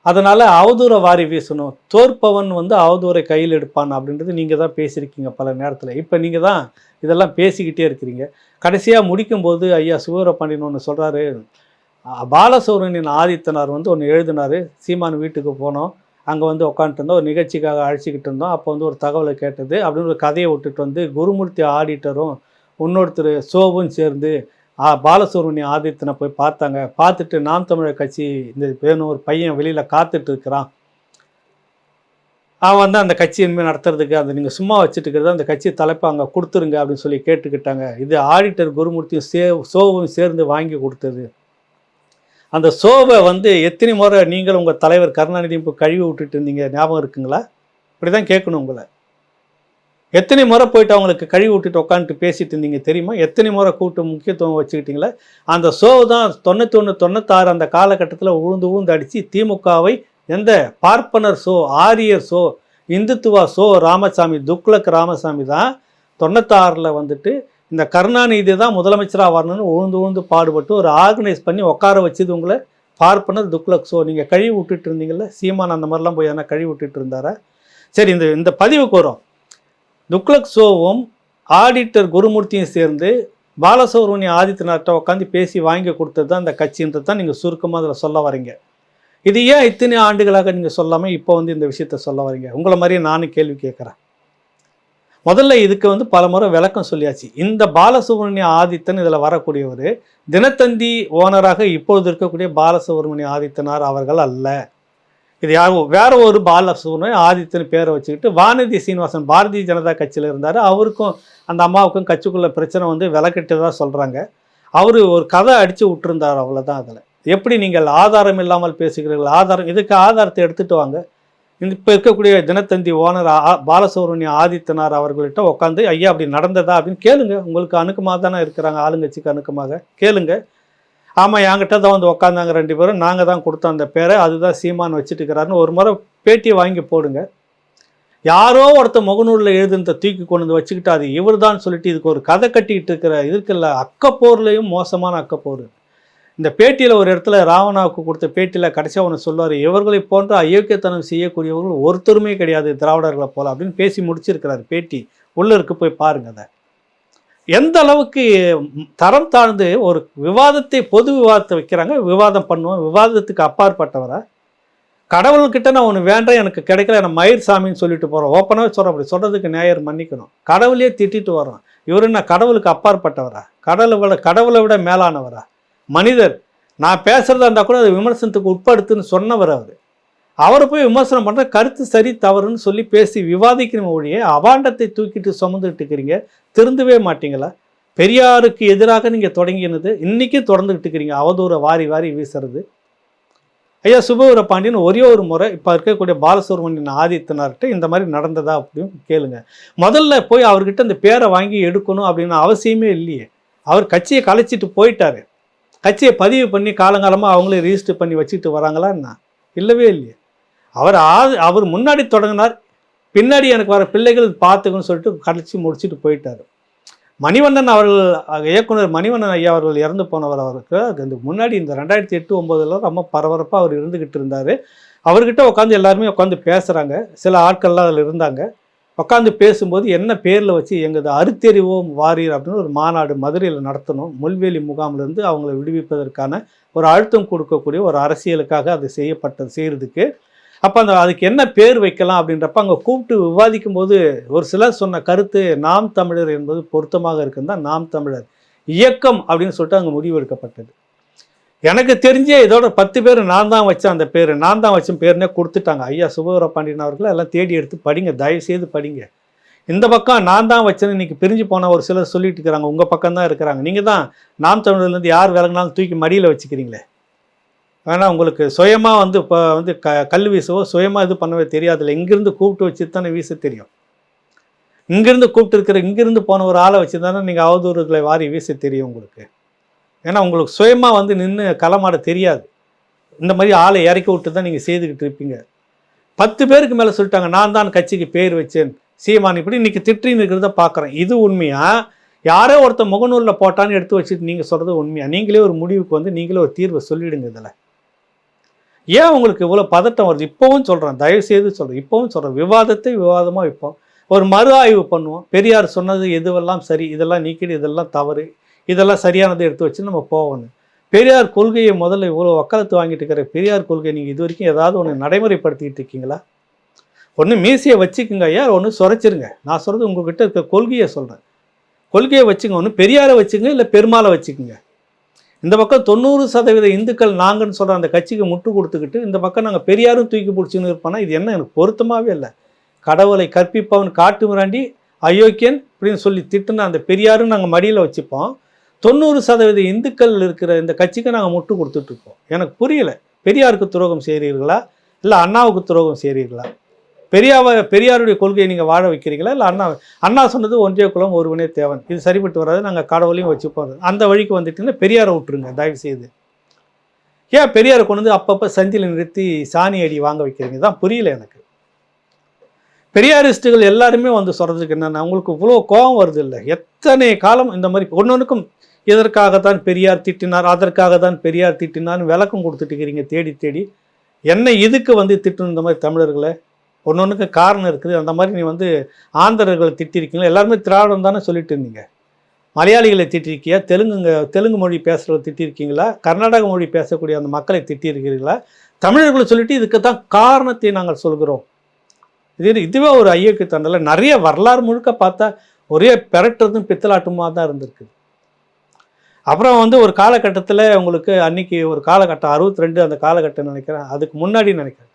அதனால் அவதூறை வாரி வீசணும். தோற்பவன் வந்து அவதூரை கையில் எடுப்பான் அப்படின்றது நீங்கள் தான் பேசியிருக்கீங்க பல நேரத்தில். இப்போ நீங்கள் தான் இதெல்லாம் பேசிக்கிட்டே இருக்கிறீங்க. கடைசியாக முடிக்கும்போது ஐயா சுவரப்பாண்டியன் ஒன்று சொல்கிறாரு பாலசோரனின் ஆதித்தனார் வந்து ஒன்று எழுதினார். சீமான் வீட்டுக்கு போனோம். அங்கே வந்து உட்காந்துட்டு இருந்தோம். ஒரு நிகழ்ச்சிக்காக அழைச்சிக்கிட்டு இருந்தோம். அப்போ வந்து ஒரு தகவலை கேட்டது. அப்படின்னு ஒரு கதையை விட்டுட்டு வந்து குருமூர்த்தி ஆடிட்டரும் இன்னொருத்தர் சோவும் சேர்ந்து பாலசுப்ரமணிய ஆதித்தனை போய் பார்த்தாங்க. பார்த்துட்டு நாம் தமிழர் கட்சி இந்த வேணும் ஒரு பையன் வெளியில் காத்துட்டு இருக்கிறான். அவன் வந்து அந்த கட்சி இனிமேல் நடத்துறதுக்கு அந்த நீங்கள் சும்மா வச்சுட்டு இருக்கிறது அந்த கட்சி தலைப்பை அங்கே கொடுத்துருங்க அப்படின்னு சொல்லி கேட்டுக்கிட்டாங்க. இது ஆடிட்டர் குருமூர்த்தியும் சே சோவும் சேர்ந்து வாங்கி கொடுத்தது. அந்த சோவை வந்து எத்தனை முறை நீங்கள் உங்கள் தலைவர் கருணாநிதி இப்போ கழுவி விட்டுட்டு இருந்தீங்க? ஞாபகம் இருக்குங்களா? இப்படி தான் கேட்கணும் உங்களை. எத்தனை முறை போயிட்டு அவங்களுக்கு கழுவி விட்டுட்டு உட்காந்துட்டு பேசிட்டு இருந்தீங்க தெரியுமா? எத்தனை முறை கூட்டு முக்கியத்துவம் வச்சுக்கிட்டீங்களா? அந்த சோவு தான் தொண்ணூற்றி ஒன்று தொண்ணூத்தாறு அந்த காலகட்டத்தில் உழுந்து உழுந்து அடித்து திமுகவை எந்த பார்ப்பனர் சோ ஆரியர் சோ இந்துத்துவா சோ ராமசாமி துக்லக் ராமசாமி தான் தொண்ணூத்தாறில் வந்துட்டு இந்த கருணாநிதி தான் முதலமைச்சராக வரணும்னு உழுந்து உழுந்து பாடுபட்டு ஒரு ஆர்கனைஸ் பண்ணி உட்கார வச்சது உங்களை பார்ப்பனர் துக்ளக் சோ நீங்கள் கழுவி விட்டுட்டு இருந்தீங்கல்ல சீமான் அந்த மாதிரிலாம் போய் எதனா கழுவி விட்டுட்டு இருந்தாரா? சரி இந்த இந்த பதிவுக்கு வரும். துக்ளக் ஷோவும் ஆடிட்டர் குருமூர்த்தியும் சேர்ந்து பாலசுப்ரமணிய ஆதித்யநாத்தை உட்காந்து பேசி வாங்கி கொடுத்தது தான் அந்த கட்சின்றது தான் நீங்கள் சுருக்கமாக அதில் சொல்ல வரீங்க. இது ஏன் இத்தனை ஆண்டுகளாக நீங்கள் சொல்லாமல் இப்போ வந்து இந்த விஷயத்த சொல்ல வரீங்க? உங்களை மாதிரியே நானும் கேள்வி கேட்குறேன். முதல்ல இதுக்கு வந்து பல முறை விளக்கம் சொல்லியாச்சு. இந்த பாலசுப்ரமணிய ஆதித்தன் இதில் வரக்கூடியவர் தினத்தந்தி ஓனராக இப்பொழுது இருக்கக்கூடிய பாலசுப்ரமணிய ஆதித்தனார் அவர்கள் அல்ல. இது யார் வேற ஒரு பாலசுப்ரமணிய ஆதித்தன் பேரை வச்சுக்கிட்டு வானதி சீனிவாசன் பாரதிய ஜனதா கட்சியில் இருந்தார். அவருக்கும் அந்த அம்மாவுக்கும் கட்சிக்குள்ள பிரச்சனை வந்து விலக்கிட்டதாக சொல்கிறாங்க அவர் ஒரு கதை அடித்து விட்டுருந்தார் அவ்வளோதான் அதில். எப்படி நீங்கள் ஆதாரம் இல்லாமல் பேசுகிறீர்கள்? ஆதாரம் இதுக்கு ஆதாரத்தை எடுத்துகிட்டு வாங்க. இப்போ இருக்கக்கூடிய தினத்தந்தி ஓனர் பாலசுப்ரமணிய ஆதித்தனார் அவர்கள்ட்ட உட்காந்து ஐயா அப்படி நடந்ததா? அப்படின்னு கேளுங்க. உங்களுக்கு அணுக்கமாக தானே இருக்கிறாங்க ஆளுங்கட்சிக்கு அணுக்கமாக. கேளுங்க. ஆமாம் என்கிட்ட தான் வந்து உட்காந்தாங்க ரெண்டு பேரும். நாங்கள் தான் கொடுத்தோம் அந்த பேரை. அதுதான் சீமான் வச்சுட்டுக்கிறாருன்னு ஒரு முறை பேட்டியை வாங்கி போடுங்க. யாரோ ஒருத்த முகநூலில் எழுதுனத தூக்கி கொண்டு வந்து வச்சுக்கிட்டு அது இவர் தான் சொல்லிட்டு இதுக்கு ஒரு கதை கட்டிக்கிட்டு இருக்கிற இதுக்குல்ல அக்கப்போர்லேயும் மோசமான அக்கப்போர். இந்த பேட்டியில் ஒரு இடத்துல ராவணாவுக்கு கொடுத்த பேட்டியில் கடைசியாக ஒன்று சொல்லுவார் இவர்களை போன்ற அயோக்கியத்தனம் செய்யக்கூடியவர்கள் ஒருத்தருமே கிடையாது திராவிடர்களை போல அப்படின்னு பேசி முடிச்சிருக்கிறார் பேட்டி. உள்ளே இருக்கு போய் பாருங்க அதை. எந்த அளவுக்கு தரம் தாழ்ந்து ஒரு விவாதத்தை பொது விவாதத்தை வைக்கிறாங்க விவாதம் பண்ணுவோம் விவாதத்துக்கு அப்பாற்பட்டவரை? கடவுள்கிட்ட நான் ஒன்று வேண்டாம் எனக்கு கிடைக்கல நான் மயிர் சாமின்னு சொல்லிட்டு போகிறோம் ஓப்பனாகவே சொல்கிறேன் அப்படி சொல்கிறதுக்கு நேயர் மன்னிக்கணும். கடவுளே திட்டிட்டு வரோம் இவர் என்ன கடவுளுக்கு அப்பாற்பட்டவரா? கடவுளை விட கடவுளை விட மேலானவரா? மனிதர் நான் பேசுகிறதா இருந்தால் கூட அது விமர்சனத்துக்கு உட்படுத்துன்னு சொன்னவர் அவர். அவரை போய் விமர்சனம் பண்ணுற கருத்து சரி தவறுன்னு சொல்லி பேசி விவாதிக்கிற ஒழிய அபாண்டத்தை தூக்கிட்டு சுமந்துக்கிட்டு இருக்கிறீங்க. திருந்தவே மாட்டீங்களா? பெரியாருக்கு எதிராக நீங்கள் தொடங்கினது இன்றைக்கும் தொடர்ந்துக்கிட்டு இருக்கிறீங்க. அவதூறை வாரி வாரி வீசுறது. ஐயா சுபவீர பாண்டியன் ஒரே ஒரு முறை இப்போ இருக்கக்கூடிய பாலசுப்ரமணியன் ஆதித்தனார்கிட்ட இந்த மாதிரி நடந்ததா அப்படின்னு கேளுங்க. முதல்ல போய் அவர்கிட்ட இந்த பேரை வாங்கி எடுக்கணும் அப்படின்னு அவசியமே இல்லையே. அவர் கட்சியை கலைச்சிட்டு போயிட்டாரு. கட்சியை பதிவு பண்ணி காலங்காலமாக அவங்களே ரிஜிஸ்டர் பண்ணி வச்சுட்டு வராங்களா என்ன? இல்லவே இல்லையே. அவர் ஆது அவர் முன்னாடி தொடங்கினார் பின்னாடி எனக்கு வர பிள்ளைகள் பார்த்துக்கணும்னு சொல்லிட்டு கடைசி முடிச்சுட்டு போயிட்டார். மணிவண்ணன் அவர்கள் இயக்குனர் மணிவண்ணன் ஐயா அவர்கள் இறந்து போனவர் அவருக்கு அதுக்கு முன்னாடி இந்த ரெண்டாயிரத்தி எட்டு ஒம்போதில் ரொம்ப பரபரப்பாக அவர் இருந்துக்கிட்டு இருந்தார். அவர்கிட்ட உட்காந்து எல்லாருமே உட்காந்து பேசுகிறாங்க சில ஆட்கள்லாம் அதில் இருந்தாங்க. உட்காந்து பேசும்போது என்ன பேரில் வச்சு எங்களது அறுத்தெறிவோம் வாரியர் அப்படின்னு ஒரு மாநாடு மதுரையில் நடத்தணும் முள்வேலி முகாம்லேருந்து அவங்கள விடுவிப்பதற்கான ஒரு அழுத்தம் கொடுக்கக்கூடிய ஒரு அரசியலுக்காக அது செய்யப்பட்டது செய்கிறதுக்கு அப்போ அந்த அதுக்கு என்ன பேர் வைக்கலாம் அப்படின்றப்ப அங்கே கூப்பிட்டு விவாதிக்கும் போது ஒரு சிலர் சொன்ன கருத்து நாம் தமிழர் என்பது பொருத்தமாக இருக்குன்னு தான் நாம் தமிழர் இயக்கம் அப்படின்னு சொல்லிட்டு அங்கே முடிவெடுக்கப்பட்டது எனக்கு தெரிஞ்சே இதோட பத்து பேர் நான் தான் வச்சேன் அந்த பேர் நான் தான் வச்ச பேருனே கொடுத்துட்டாங்க. ஐயா சுபவர பாண்டியன் அவர்கள் எல்லாம் தேடி எடுத்து படிங்க தயவு செய்து படிங்க. இந்த பக்கம் நான் தான் வச்சேன்னு இன்றைக்கி பிரிஞ்சு போன ஒரு சிலர் சொல்லிட்டு இருக்கிறாங்க. உங்கள் பக்கம் தான் இருக்கிறாங்க. நீங்கள் தான் நாம் தமிழர்லேருந்து யார் விலகினாலும் தூக்கி மடியில் வச்சுக்கிறீங்களே. ஆனால் உங்களுக்கு சுயமாக வந்து இப்போ வந்து க கல் வீசவோ சுயமாக இது பண்ணவே தெரியாதுல்ல. இங்கேருந்து கூப்பிட்டு வச்சு தானே வீச தெரியும். இங்கேருந்து கூப்பிட்டு இருக்கிற இங்கேருந்து போன ஒரு ஆளை வச்சு தானே நீங்கள் அவதூறுகளை வாரி வீச தெரியும் உங்களுக்கு. ஏன்னா உங்களுக்கு சுயமாக வந்து நின்று களமாட தெரியாது. இந்த மாதிரி ஆளை இறக்கி விட்டு தான் நீங்கள் செய்துக்கிட்டு இருப்பீங்க. பத்து பேருக்கு மேலே சொல்லிட்டாங்க நான் தான் கட்சிக்கு பேர் வச்சேன். சீமான் இப்படி. இன்றைக்கி திட்டின்னு இருக்கிறத பார்க்குறேன் இது உண்மையாக யாரோ ஒருத்தர் முகநூலில் போட்டான்னு எடுத்து வச்சுட்டு நீங்கள் சொல்கிறது உண்மையாக நீங்களே ஒரு முடிவுக்கு வந்து நீங்களே ஒரு தீர்வை சொல்லிவிடுங்க இதில். ஏன் உங்களுக்கு இவ்வளோ பதட்டம் வருது? இப்போவும் சொல்கிறேன் தயவு செய்து சொல்கிறேன் இப்போவும் சொல்கிறேன் விவாதத்தை விவாதமாக வைப்போம். ஒரு மறு ஆய்வு பண்ணுவோம். பெரியார் சொன்னது எதுவெல்லாம் சரி இதெல்லாம் நீக்கிடு இதெல்லாம் தவறு இதெல்லாம் சரியானதை எடுத்து வச்சு நம்ம போகணும் பெரியார் கொள்கையை முதல்ல இவ்வளோ வக்காலத்து வாங்கிட்டு இருக்கிற பெரியார் கொள்கையை நீங்கள் இது வரைக்கும் ஏதாவது ஒன்று நடைமுறைப்படுத்திக்கிட்டு இருக்கீங்களா? ஒன்று மீசியை வச்சுக்கோங்க ஐயா ஒன்று சுரைச்சிருங்க. நான் சொல்கிறது உங்ககிட்ட இருக்க கொள்கையை சொல்கிறேன் கொள்கையை வச்சுங்க. ஒன்று பெரியாரை வச்சுங்க இல்லை பெருமாளை வச்சுக்கோங்க. இந்த பக்கம் தொண்ணூறு சதவீத இந்துக்கள் நாங்கன்னு சொல்கிற அந்த கட்சிக்கு முட்டு கொடுத்துக்கிட்டு இந்த பக்கம் நாங்கள் பெரியாரும் தூக்கி பிடிச்சின்னு இருப்போனா இது என்ன? எனக்கு பொருத்தமாகவே இல்லை. கடவுளை கற்பிப்பவன் காட்டு மிராண்டி அயோக்கியன் அப்படின்னு சொல்லி திட்டுன அந்த பெரியாரும் நாங்கள் மடியில் வச்சுப்போம். தொண்ணூறு சதவீத இந்துக்கள் இருக்கிற இந்த கட்சிக்கு நாங்கள் முட்டு கொடுத்துட்ருக்கோம் எனக்கு புரியல. பெரியாருக்கு துரோகம் செய்கிறீர்களா இல்லை அண்ணாவுக்கு துரோகம் செய்கிறீர்களா பெரியாவை பெரியாருடைய கொள்கையை நீங்கள் வாழ வைக்கிறீங்களா? இல்லை அண்ணா அண்ணா சொன்னது ஒன்றிய குலம் ஒருவனே தேவன். இது சரிப்பட்டு வராது நாங்கள் கடவுளையும் வச்சுப்போம் அந்த வழிக்கு வந்துட்டீங்கன்னா பெரியாரை விட்டுருங்க தயவு செய்து ஏன் பெரியாரை கொண்டு வந்து அப்பப்போ சந்தியில் நிறுத்தி சாணி அடி வாங்க வைக்கிறீங்க? தான் புரியல எனக்கு. பெரியாரிஸ்ட்டுகள் எல்லாருமே வந்து சொல்கிறதுக்கு என்னென்ன அவங்களுக்கு இவ்வளோ கோபம் வருது இல்லை எத்தனை காலம் இந்த மாதிரி ஒன்னொன்றுக்கும் இதற்காகத்தான் பெரியார் திட்டினார் அதற்காக தான் பெரியார் திட்டினார்னு விளக்கம் கொடுத்துட்டு இருக்கிறீங்க தேடி தேடி. என்ன இதுக்கு வந்து திட்டணும் இந்த மாதிரி தமிழர்களை? ஒன்னொன்றுக்கு காரணம் இருக்குது. அந்த மாதிரி நீ வந்து ஆந்திரர்களை திட்டிருக்கீங்களா? எல்லாருமே திராவிடம் தானே சொல்லிட்டு இருந்தீங்க. மலையாளிகளை திட்டிருக்கியா? தெலுங்குங்க தெலுங்கு மொழி பேசுகிறவங்க திட்டிருக்கீங்களா? கர்நாடக மொழி பேசக்கூடிய அந்த மக்களை திட்டிருக்கிறீங்களா தமிழர்களை சொல்லிட்டு இதுக்கு தான் காரணத்தை நாங்கள் சொல்கிறோம். இது இதுவே ஒரு ஐயக்கு தண்டல. நிறைய வரலாறு முழுக்க பார்த்தா ஒரே பெரட்டுறதும் பித்தலாட்டுமா தான் இருந்திருக்கு. அப்புறம் வந்து ஒரு காலகட்டத்தில் உங்களுக்கு அன்னைக்கு ஒரு காலகட்டம் அறுபத்தி ரெண்டு அந்த காலகட்டம் நினைக்கிறேன். அதுக்கு முன்னாடி நினைக்கிறேன்.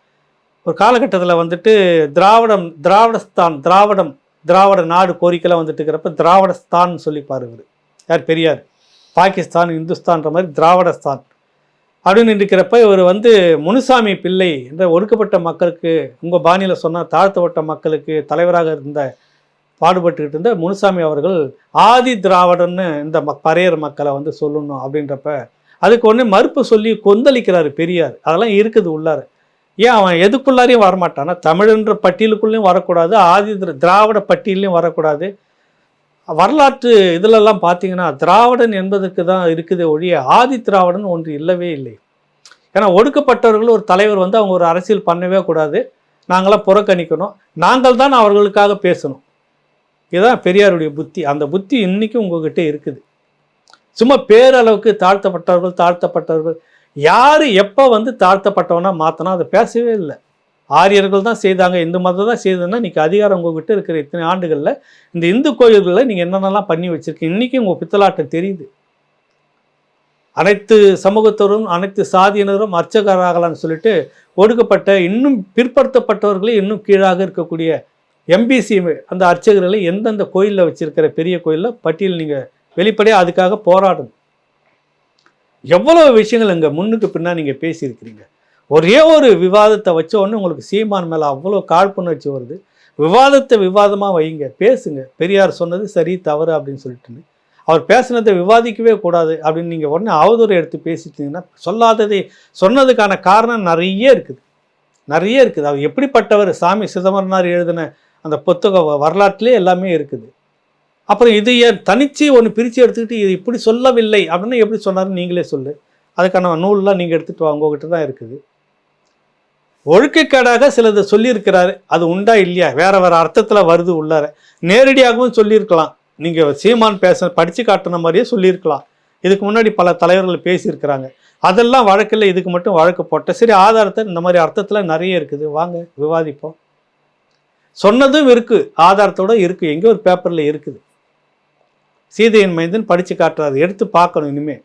ஒரு காலகட்டத்தில் வந்துட்டு திராவிடம் திராவிடஸ்தான் திராவிடம் திராவிட நாடு கோரிக்கைலாம் வந்துட்டு இருக்கிறப்ப திராவிடஸ்தான் சொல்லி இவர். யார்? பெரியார். பாகிஸ்தான் இந்துஸ்தான்ற மாதிரி திராவிடஸ்தான். அப்படின்னு இருக்கிறப்ப இவர் வந்து முனுசாமி பிள்ளை என்ற ஒடுக்கப்பட்ட மக்களுக்கு உங்கள் பாணியில் சொன்னால் தாழ்த்தப்பட்ட மக்களுக்கு தலைவராக இருந்த பாடுபட்டுக்கிட்டு இருந்த முனுசாமி அவர்கள் ஆதி திராவிடன்னு இந்த ம பறையர் மக்களை வந்து சொல்லணும் அப்படின்றப்ப அதுக்கு ஒன்று மறுப்பு சொல்லி கொந்தளிக்கிறாரு பெரியார். அதெல்லாம் இருக்குது உள்ளார. ஏன் அவன் எதுக்குள்ளாரையும் வரமாட்டானா? தமிழ்ன்ற பட்டியலுக்குள்ளேயும் வரக்கூடாது ஆதி திராவிட பட்டியலையும் வரக்கூடாது. வரலாற்று இதிலெல்லாம் பார்த்தீங்கன்னா திராவிடன் என்பதற்கு தான் இருக்குதே ஒழிய ஆதி திராவிடன் ஒன்று இல்லவே இல்லை. ஏன்னா ஒடுக்கப்பட்டவர்கள் ஒரு தலைவர் வந்து அவங்க ஒரு அரசியல் பண்ணவே கூடாது. நாங்களாம் புறக்கணிக்கணும். நாங்கள் தான் அவர்களுக்காக பேசணும். இதுதான் பெரியாருடைய புத்தி. அந்த புத்தி இன்றைக்கும் உங்ககிட்ட இருக்குது. சும்மா பேரளவுக்கு தாழ்த்தப்பட்டவர்கள் தாழ்த்தப்பட்டவர்கள் யார் எப்போ வந்து தாழ்த்தப்பட்டவனா மாற்றினா அதை பேசவே இல்லை. ஆரியர்கள் தான் செய்தாங்க இந்து மதம் தான் செய்ததுன்னா இன்றைக்கி அதிகாரம் உங்ககிட்ட இருக்கிற இத்தனை ஆண்டுகளில் இந்த இந்து கோயில்களில் நீங்கள் என்னென்னலாம் பண்ணி வச்சுருக்கீங்க? இன்றைக்கி உங்கள் பித்தலாட்டம் தெரியுது. அனைத்து சமூகத்தவரும் அனைத்து சாதியினரும் அர்ச்சகராகலாம்னு சொல்லிட்டு ஒடுக்கப்பட்ட இன்னும் பிற்படுத்தப்பட்டவர்களே இன்னும் கீழாக இருக்கக்கூடிய எம்பிசி அந்த அர்ச்சகர்களை எந்தெந்த கோயிலில் வச்சுருக்கிற பெரிய கோயிலில் பட்டியல் நீங்கள் வெளிப்படையாக அதுக்காக போராடணும். எவ்வளோ விஷயங்கள் இங்கே முன்னுக்கு பின்னா நீங்கள் பேசியிருக்கிறீங்க? ஒரே ஒரு விவாதத்தை வச்ச உடனே உங்களுக்கு சீமான் மேலே அவ்வளோ காழ்ப்புணர்ச்சி வருது. விவாதத்தை விவாதமாக வைங்க. பேசுங்க. பெரியார் சொன்னது சரி தவறு அப்படின்னு சொல்லிட்டுன்னு அவர் பேசுனதை விவாதிக்கவே கூடாது அப்படின்னு நீங்கள் உடனே அவதூறு எடுத்து பேசிட்டீங்கன்னா சொல்லாததை சொன்னதுக்கான காரணம் நிறைய இருக்குது. நிறைய இருக்குது. அவர் எப்படிப்பட்டவர்? சாமி சிதம்பரனார் எழுதின அந்த புத்தக வரலாற்றுலேயே வரலாற்றிலே எல்லாமே இருக்குது. அப்புறம் இது ஏன் தனிச்சு ஒன்று பிரித்து எடுத்துக்கிட்டு இது இப்படி சொல்லவில்லை அப்படின்னு எப்படி சொன்னாருன்னு நீங்களே சொல்லு. அதுக்கான நூல்லாம் நீங்கள் எடுத்துகிட்டு வாங்க உங்ககிட்ட தான் இருக்குது. ஒழுக்கக்கேடாக சிலது சொல்லியிருக்கிறாரு. அது உண்டா இல்லையா? வேற வேற அர்த்தத்தில் வருது உள்ளார. நேரடியாகவும் சொல்லியிருக்கலாம். நீங்கள் சீமான் பேச படித்து காட்டின மாதிரியே சொல்லியிருக்கலாம். இதுக்கு முன்னாடி பல தலைவர்கள் பேசியிருக்கிறாங்க. அதெல்லாம் வழக்கில் இதுக்கு மட்டும் வழக்கு போட்ட. சரி ஆதாரத்தை இந்த மாதிரி அர்த்தத்தில் நிறைய இருக்குது. வாங்க விவாதிப்போம். சொன்னதும் இருக்குது ஆதாரத்தோட இருக்குது எங்கேயோ ஒரு பேப்பரில் இருக்குது. சீதையின் மைந்தன் படித்து காட்டுறாரு. எடுத்து பார்க்கணும் இனிமே.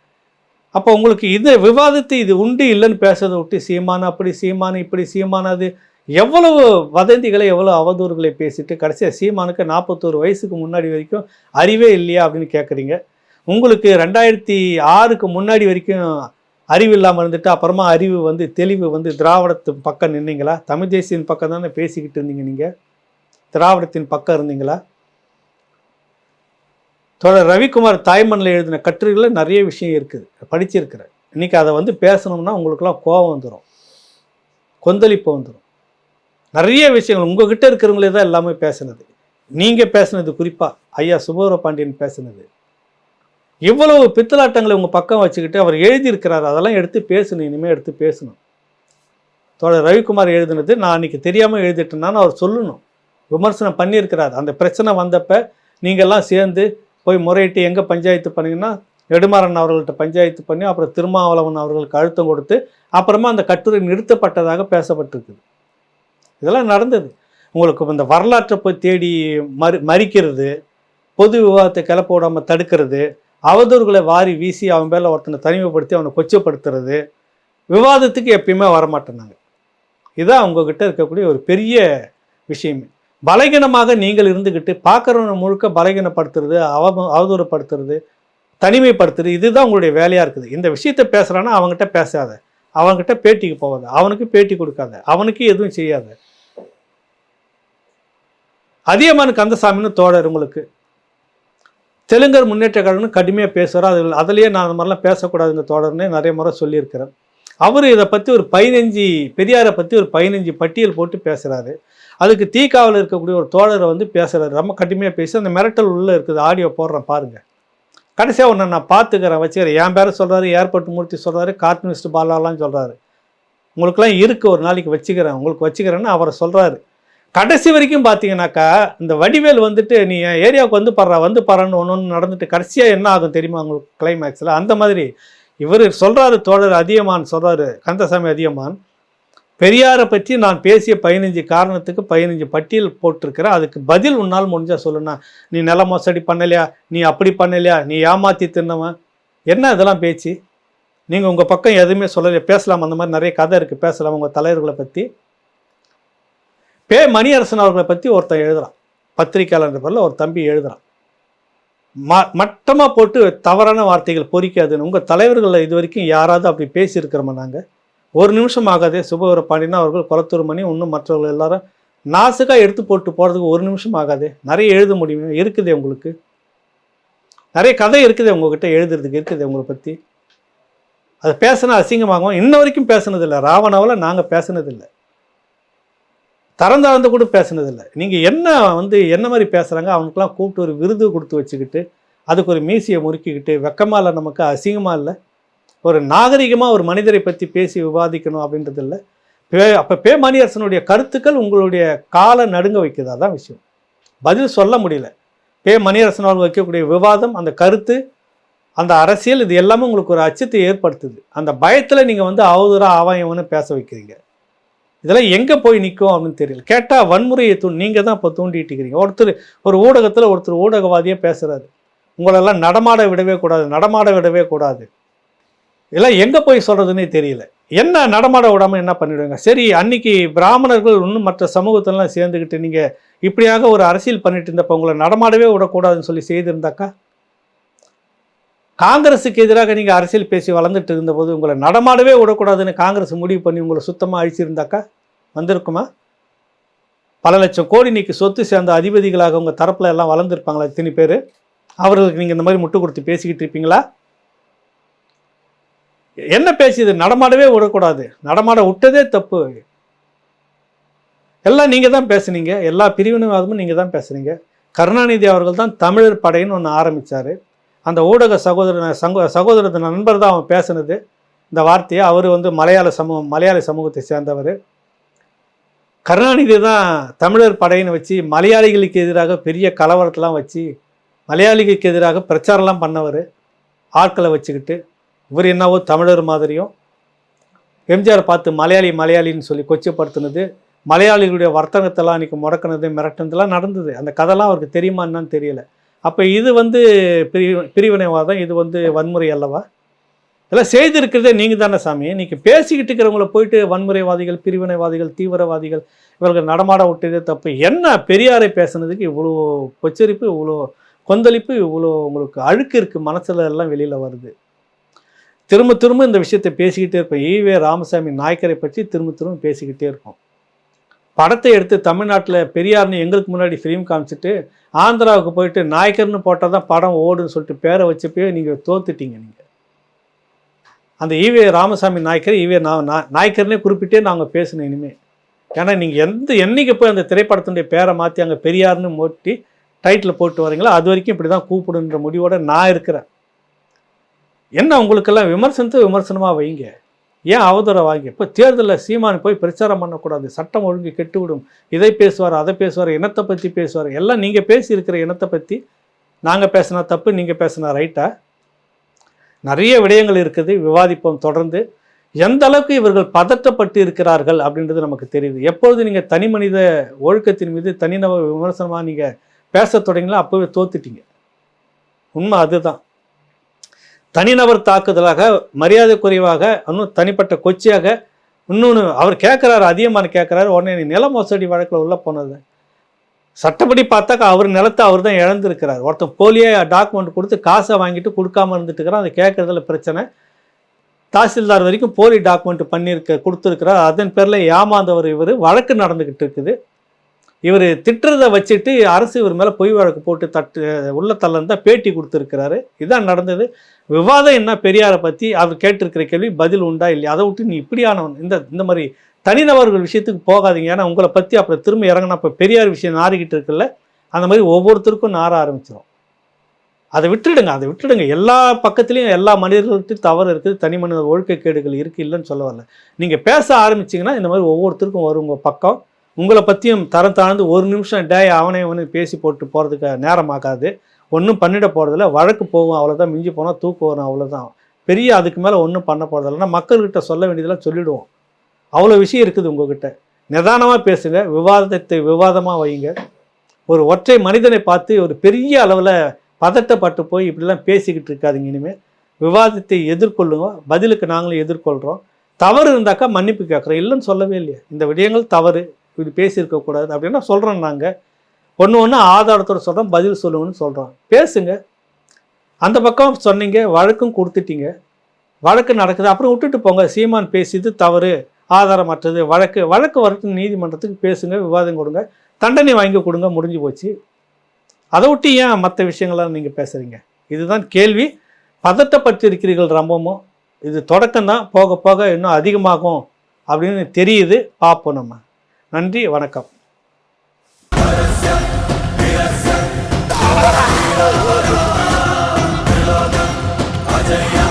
அப்போ உங்களுக்கு இது விவாதத்தை இது உண்டு இல்லைன்னு பேசுறதை விட்டு சீமான அப்படி சீமான இப்படி சீமானது எவ்வளவு வதந்திகளை எவ்வளோ அவதூறுகளை பேசிட்டு கடைசியாக சீமானுக்கு நாற்பத்தோரு வயசுக்கு முன்னாடி வரைக்கும் அறிவே இல்லையா அப்படின்னு கேட்குறீங்க உங்களுக்கு ரெண்டாயிரத்தி ஆறுக்கு முன்னாடி வரைக்கும் அறிவு இல்லாமல் இருந்துட்டு அப்புறமா அறிவு வந்து தெளிவு வந்து திராவிடத்து பக்கம் நின்னீங்களா? தமிழ் தேசியின் பக்கம் தானே பேசிக்கிட்டு இருந்தீங்க நீங்கள் திராவிடத்தின் பக்கம் இருந்தீங்களா? தொடர் ரவிக்குமார் தாய்மண்ணில் எழுதின கட்டுரைகளில் நிறைய விஷயம் இருக்குது. படிச்சிருக்கிறேன் இன்றைக்கி அதை வந்து பேசணும்னா உங்களுக்குலாம் கோபம் வந்துடும் கொந்தளிப்பு வந்துடும் நிறைய விஷயங்கள் உங்ககிட்ட இருக்கிறவங்களே தான் எல்லாமே பேசுனது. நீங்கள் பேசுனது குறிப்பாக ஐயா சுபவர பாண்டியன் பேசுனது. இவ்வளவு பித்தலாட்டங்களை உங்கள் பக்கம் வச்சுக்கிட்டு அவர் எழுதியிருக்கிறார். அதெல்லாம் எடுத்து பேசணும். இனிமேல் எடுத்து பேசணும். தோழர் ரவிக்குமார் எழுதினது நான் அன்றைக்கி தெரியாமல் எழுதிட்டேனான்னு அவர் சொல்லணும். விமர்சனம் பண்ணியிருக்கிறார். அந்த பிரச்சனை வந்தப்போ நீங்கள்லாம் சேர்ந்து போய் முறையிட்டு எங்கே பஞ்சாயத்து பண்ணிங்கன்னா நெடுமாறன் அவர்கள்ட்ட பஞ்சாயத்து பண்ணி அப்புறம் திருமாவளவன் அவர்களுக்கு அழுத்தம் கொடுத்து அப்புறமா அந்த கட்டுரை நிறுத்தப்பட்டதாக பேசப்பட்டிருக்குது. இதெல்லாம் நடந்தது. உங்களுக்கு இந்த வரலாற்றை போய் தேடி மறு மறிக்கிறது பொது விவாதத்தை கிளப்ப விடாமல் தடுக்கிறது அவதூறுகளை வாரி வீசி அவன் மேலே ஒருத்தனை தனிமைப்படுத்தி அவனை கொச்சப்படுத்துறது விவாதத்துக்கு எப்பயுமே வரமாட்டேன் நாங்கள் இதுதான் உங்ககிட்ட இருக்கக்கூடிய ஒரு பெரிய விஷயமே. பலகீனமாக நீங்கள் இருந்துக்கிட்டு பார்க்குறவனை முழுக்க பலகீனப்படுத்துறது அவ அவதூறப்படுத்துறது தனிமைப்படுத்துறது இதுதான் உங்களுடைய வேலையாக இருக்குது. இந்த விஷயத்த பேசுகிறான்னா அவங்ககிட்ட பேசாத. அவன்கிட்ட பேட்டிக்கு போகாத. அவனுக்கு பேட்டி கொடுக்காத. அவனுக்கு எதுவும் செய்யாத. அதியமான் கந்தசாமின்னு தோழர் உங்களுக்கு. தெலுங்கர் முன்னேற்ற கழகம்னு கடுமையாக பேசுகிறார் அது அதுலேயே நான் அந்த மாதிரிலாம் பேசக்கூடாது இந்த தோழர்னே நிறைய முறை சொல்லியிருக்கிறேன். அவர் இதை பற்றி ஒரு பதினஞ்சு பெரியாரை பற்றி ஒரு பதினஞ்சு பட்டியல் போட்டு பேசுகிறாரு அதுக்கு தீக்காவில் இருக்கக்கூடிய ஒரு தோழரை வந்து பேசுகிறாரு ரொம்ப கடுமையாக பேசி அந்த மிரட்டல் உள்ளே இருக்குது. ஆடியோ போடுறேன் பாருங்கள் கடைசியாக ஒன்று நான் பார்த்துக்கிறேன் வச்சுக்கிறேன். என் பேரை சொல்கிறாரு ஏர்போர்ட் மூர்த்தி சொல்கிறாரு கார்ட்டூனிஸ்ட் பாலாலாம் சொல்கிறாரு உங்களுக்குலாம் இருக்குது ஒரு நாளைக்கு வச்சுக்கிறேன். உங்களுக்கு வச்சுக்கிறேன்னு அவரை சொல்கிறாரு கடைசி வரைக்கும் பார்த்தீங்கன்னாக்கா இந்த வடிவேல் வந்துட்டு நீ என் ஏரியாவுக்கு வந்து படுற வந்து பாடுறான்னு ஒன்று ஒன்று நடந்துட்டு கடைசியாக என்ன ஆகும் தெரியுமா உங்களுக்கு கிளைமேக்ஸில் அந்த மாதிரி இவர் சொல்கிறாரு தோழர் அதியமான் சொல்கிறாரு கந்தசாமி அதியமான். பெரியாரை பற்றி நான் பேசிய பதினஞ்சு காரணத்துக்கு பதினஞ்சு பட்டியல் போட்டிருக்கிறேன். அதுக்கு பதில் உன்னால் முடிஞ்சால் சொல்லுண்ணா. நீ நில மோசடி பண்ணலையா? நீ அப்படி பண்ணலையா? நீ ஏமாத்தி தின்னவன். என்ன இதெல்லாம் பேச்சு? நீங்கள் உங்கள் பக்கம் எதுவுமே சொல்லலையா? பேசலாம். அந்த மாதிரி நிறைய கதை இருக்குது பேசலாம். உங்கள் தலைவர்களை பற்றி பே மணியரசன் அவர்களை பற்றி ஒருத்தன் எழுதுகிறான் பத்திரிகையாளர் பேரில் ஒரு தம்பி எழுதுகிறான் ம மட்டமாக போட்டு தவறான வார்த்தைகள் பொறிக்காதுன்னு. உங்கள் தலைவர்களில் இது வரைக்கும் யாராவது அப்படி பேசியிருக்கிறோமா நாங்கள் ஒரு நிமிஷம் ஆகாதே சுபவர பாண்டியன் அவர்கள் குளத்தூர் மணி இன்னும் மற்றவர்கள் எல்லாரும் நாசுக்காக எடுத்து போட்டு போகிறதுக்கு ஒரு நிமிஷம் ஆகாதே. நிறைய எழுத முடியும். இருக்குதே உங்களுக்கு? நிறைய கதை இருக்குதே உங்ககிட்ட எழுதுறதுக்கு இருக்குதே உங்களை பற்றி அது பேசினா அசிங்கமாகும் இன்ன வரைக்கும் பேசுனதில்லை. ராவணாவில் நாங்கள் பேசுனதில்லை. திறந்தாழ்ந்து கூட பேசுனதில்லை. நீங்கள் என்ன வந்து என்ன மாதிரி பேசுகிறாங்க அவனுக்குலாம் கூப்பிட்டு ஒரு விருது கொடுத்து வச்சுக்கிட்டு அதுக்கு ஒரு மீசியை முறுக்கிக்கிட்டு வெக்கமாக இல்லை நமக்கு அசிங்கமாக இல்லை? ஒரு நாகரிகமாக ஒரு மனிதரை பற்றி பேசி விவாதிக்கணும் அப்படின்றது இல்லை. பே அப்போ பே மணியரசனுடைய கருத்துக்கள் உங்களுடைய காலை நடுங்க வைக்கிறதா தான் விஷயம். பதில் சொல்ல முடியல. பே மணியரசனால் வைக்கக்கூடிய விவாதம் அந்த கருத்து அந்த அரசியல் இது எல்லாமே உங்களுக்கு ஒரு அச்சத்தை ஏற்படுத்துது. அந்த பயத்தில் நீங்கள் வந்து அவதூறாக ஆவாயம்னு பேச வைக்கிறீங்க. இதெல்லாம் எங்கே போய் நிற்கும் அப்படின்னு தெரியல. கேட்டால் வன்முறையை தூ நீங்கள் தான் இப்போ தூண்டிட்டு இருக்கிறீங்க ஒருத்தர் ஒரு ஊடகத்தில் ஒருத்தர் ஊடகவாதியாக பேசுகிறாரு உங்களெல்லாம் நடமாட விடவே கூடாது நடமாட விடவே கூடாது. இதெல்லாம் எங்கே போய் சொல்கிறதுனே தெரியல. என்ன நடமாட விடாமல் என்ன பண்ணிவிடுவாங்க சரி அன்னைக்கு பிராமணர்கள் இன்னும் மற்ற சமூகத்திலலாம் சேர்ந்துக்கிட்டு நீங்கள் இப்படியாக ஒரு அரசியல் பண்ணிட்டு இருந்தப்போ உங்களை நடமாடவே விடக்கூடாதுன்னு சொல்லி செய்திருந்தாக்கா காங்கிரஸுக்கு எதிராக நீங்கள் அரசியல் பேசி வளர்ந்துட்டு இருந்தபோது உங்களை நடமாடவே விடக்கூடாதுன்னு காங்கிரஸ் முடிவு பண்ணி உங்களை சுத்தமாக அழிச்சிருந்தாக்கா? வந்திருக்குமா? பல லட்சம் கோடி நீக்கி சொத்து சேர்ந்த அதிபதிகளாக உங்கள் தரப்பில் எல்லாம் வளர்ந்துருப்பாங்களா இத்தனை பேர்? அவர்களுக்கு நீங்கள் இந்த மாதிரி முட்டு கொடுத்து பேசிக்கிட்டு இருப்பீங்களா? என்ன பேசியது? நடமாடவே விடக்கூடாது. நடமாட விட்டதே தப்பு. எல்லாம் நீங்கள் தான் பேசுனீங்க. எல்லா பிரிவினவாதமும் நீங்கள் தான் பேசுனீங்க. கருணாநிதி அவர்கள் தான் தமிழர் படைன்னு ஒன்று ஆரம்பித்தார் அந்த ஊடக சகோதர சங்க சகோதர நண்பர் தான் அவன் பேசுனது. இந்த வார்த்தையை அவர் வந்து மலையாள சமூகம் மலையாள சமூகத்தை சேர்ந்தவர். கருணாநிதி தான் தமிழர் படையின்னு வச்சு மலையாளிகளுக்கு எதிராக பெரிய கலவரத்தெலாம் வச்சு மலையாளிகளுக்கு எதிராக பிரச்சாரம்லாம் பண்ணவர். ஆட்களை வச்சுக்கிட்டு இவர் என்னவோ தமிழர் மாதிரியும் எம்ஜிஆர் பார்த்து மலையாளி மலையாளின்னு சொல்லி கொச்சப்படுத்தினது மலையாளிகளுடைய வர்த்தகத்தெல்லாம் இன்றைக்கி முடக்கினது மிரட்டினதுலாம் நடந்தது. அந்த கதைலாம் அவருக்கு தெரியுமா என்னன்னு தெரியல. அப்போ இது வந்து பிரி பிரிவினைவாதம் இது வந்து வன்முறை அல்லவா? இதெல்லாம் செய்திருக்கிறதே நீங்கள் தானே சாமி. நீங்கள் பேசிக்கிட்டு இருக்கிறவங்கள போயிட்டு வன்முறைவாதிகள் பிரிவினைவாதிகள் தீவிரவாதிகள் இவர்கள் நடமாட விட்டதே தப்பு. என்ன பெரியாரை பேசுனதுக்கு இவ்வளோ கொச்சரிப்பு இவ்வளோ கொந்தளிப்பு இவ்வளோ உங்களுக்கு அழுக்கு இருக்குது மனசில் எல்லாம் வெளியில் வருது. திரும்ப திரும்ப இந்த விஷயத்தை பேசிக்கிட்டே இருப்போம். ஈவே ராமசாமி நாயக்கரை பற்றி திரும்ப திரும்ப பேசிக்கிட்டே இருப்போம். படத்தை எடுத்து தமிழ்நாட்டில் பெரியார்னு எங்களுக்கு முன்னாடி ஃபிலிம் காமிச்சிட்டு ஆந்திராவுக்கு போயிட்டு நாயக்கர்னு போட்டால் தான் படம் ஓடுன்னு சொல்லிட்டு பேரை வச்சப்பயே நீங்கள் தோத்துட்டீங்க நீங்கள் அந்த ஈவே ராமசாமி நாயக்கர் ஈவே நான் நாயக்கர்னே குறிப்பிட்டே நாங்கள் பேசணும் இனிமேல் ஏன்னா நீங்கள் எந்த என்றைக்கு போய் அந்த திரைப்படத்தினுடைய பேரை மாற்றி அங்கே பெரியார்னு மோட்டி டைட்டில் போட்டு வரீங்களோ அது வரைக்கும் இப்படி தான் கூப்பிடுன்ற முடிவோடு நான் இருக்கிறேன். என்ன உங்களுக்கெல்லாம் விமர்சனத்தை விமர்சனமாக வைங்க? ஏன் அவதூறை வாங்கி? இப்போ தேர்தலில் சீமான் போய் பிரச்சாரம் பண்ணக்கூடாது. சட்டம் ஒழுங்கு கெட்டுவிடும். இதை பேசுவார் அதை பேசுவார் இனத்தை பற்றி பேசுவார். எல்லாம் நீங்கள் பேசியிருக்கிற இனத்தை பற்றி நாங்கள் பேசினா தப்பு நீங்கள் பேசினா ரைட்டா? நிறைய விடயங்கள் இருக்குது. விவாதிப்போம் தொடர்ந்து. எந்த அளவுக்கு இவர்கள் பதற்றப்பட்டு இருக்கிறார்கள் அப்படின்றது நமக்கு தெரியுது. எப்பொழுது நீங்கள் தனி மனித ஒழுக்கத்தின் மீது தனிநபர் விமர்சனமாக நீங்கள் பேச தொடங்கினா அப்போவே தோத்துட்டீங்க. உண்மை அதுதான். தனிநபர் தாக்குதலாக மரியாதை குறைவாக இன்னும் தனிப்பட்ட கொச்சியாக இன்னொன்று அவர் கேட்குறாரு அதிகமான கேட்குறாரு உடனே நீ நில மோசடி வழக்கில் உள்ளே போனது. சட்டப்படி பார்த்தாக்கா அவர் நிலத்தை அவர் தான் இழந்திருக்கிறார். ஒருத்தன் போலியே டாக்குமெண்ட் கொடுத்து காசை வாங்கிட்டு கொடுக்காம இருந்துட்டு இருக்கிறான் அதை கேட்குறதுல பிரச்சனை. தாசில்தார் வரைக்கும் போலி டாக்குமெண்ட் பண்ணியிருக்க கொடுத்துருக்கிறார். அதன் பேரில் ஏமாந்தவர் இவர். வழக்கு நடந்துக்கிட்டு இருக்குது. இவர் திட்டுறதை வச்சுட்டு அரசு இவர் மேலே பொய் வழக்கு போட்டு தட்டு உள்ள தள்ளந்தான் பேட்டி கொடுத்துருக்கிறாரு. இதான் நடந்தது. விவாதம் என்ன பெரியாரை பற்றி அவர் கேட்டிருக்கிற கேள்வி பதில் உண்டா இல்லையா? அதை விட்டு நீ இப்படியானவன். இந்த இந்த மாதிரி தனிநபர்கள் விஷயத்துக்கு போகாதீங்க. ஏன்னா உங்களை பற்றி அப்புறம் திரும்ப இறங்கினா இப்போ பெரியார் விஷயம் நாறிக்கிட்டு இருக்குல்ல? அந்த மாதிரி ஒவ்வொருத்தருக்கும் நார ஆரம்பிச்சிடும் அதை விட்டுடுங்க அதை விட்டுடுங்க. எல்லா பக்கத்துலேயும் எல்லா மனிதர்கள்ட்டையும் தவறு இருக்குது. தனி மனித ஒழுக்கக்கேடுகள் இருக்குது இல்லைன்னு சொல்ல வரல. நீங்கள் பேச ஆரம்பிச்சிங்கன்னா இந்த மாதிரி ஒவ்வொருத்தருக்கும் வரும் உங்கள் பக்கம். உங்களை பற்றியும் தரம் தாழ்ந்து ஒரு நிமிஷம் டே அவனே அவனு பேசி போட்டு போகிறதுக்கு நேரம் ஆகாது ஒன்றும் பண்ணிட போகிறதில்ல வழக்கு போகும் அவ்வளோதான் மிஞ்சி போனால் தூக்கு வரும் அவ்வளோதான் பெரிய அதுக்கு மேலே ஒன்றும் பண்ண போகிறதில்லன்னா மக்கள்கிட்ட சொல்ல வேண்டியதெல்லாம் சொல்லிவிடுவோம் அவ்வளோ விஷயம் இருக்குது உங்ககிட்ட. நிதானமாக பேசுங்க. விவாதத்தை விவாதமாக வைங்க. ஒரு ஒற்றை மனிதனை பார்த்து ஒரு பெரிய அளவில் பதட்டப்பட்டு போய் இப்படிலாம் பேசிக்கிட்டு இருக்காதிங்க இனிமேல் விவாதத்தை எதிர்கொள்ளுங்க. பதிலுக்கு நாங்களும் எதிர்கொள்கிறோம் தவறு இருந்தாக்கா மன்னிப்பு கேட்குறோம். இல்லைன்னு சொல்லவே இல்லையா. இந்த விடயங்கள் தவறு. இது பேசியிருக்கக்கூடாது அப்படின்னா சொல்கிறோம் நாங்கள் ஒன்று ஒன்று ஆதாரத்தோடு சொல்கிறோம் பதில் சொல்லுங்கன்னு சொல்கிறோம் பேசுங்க. அந்த பக்கம் சொன்னீங்க வழக்கும் கொடுத்துட்டீங்க. வழக்கு நடக்குது அப்புறம் விட்டுட்டு போங்க. சீமான் பேசியது தவறு ஆதாரமற்றது வழக்கு. வழக்கு வரட்டு நீதிமன்றத்துக்கு பேசுங்க விவாதம் கொடுங்க. தண்டனை வாங்கி கொடுங்க முடிஞ்சு போச்சு. அதை விட்டு ஏன் மற்ற விஷயங்கள்லாம் நீங்கள் பேசுகிறீங்க இதுதான் கேள்வி. பதட்டப்பட்டிருக்கிறீர்கள் ரொம்பவும் இது தொடக்கம்தான். போக போக இன்னும் அதிகமாகும் அப்படின்னு தெரியுது. பார்ப்போம் நம்ம. நன்றி வணக்கம். அஜயா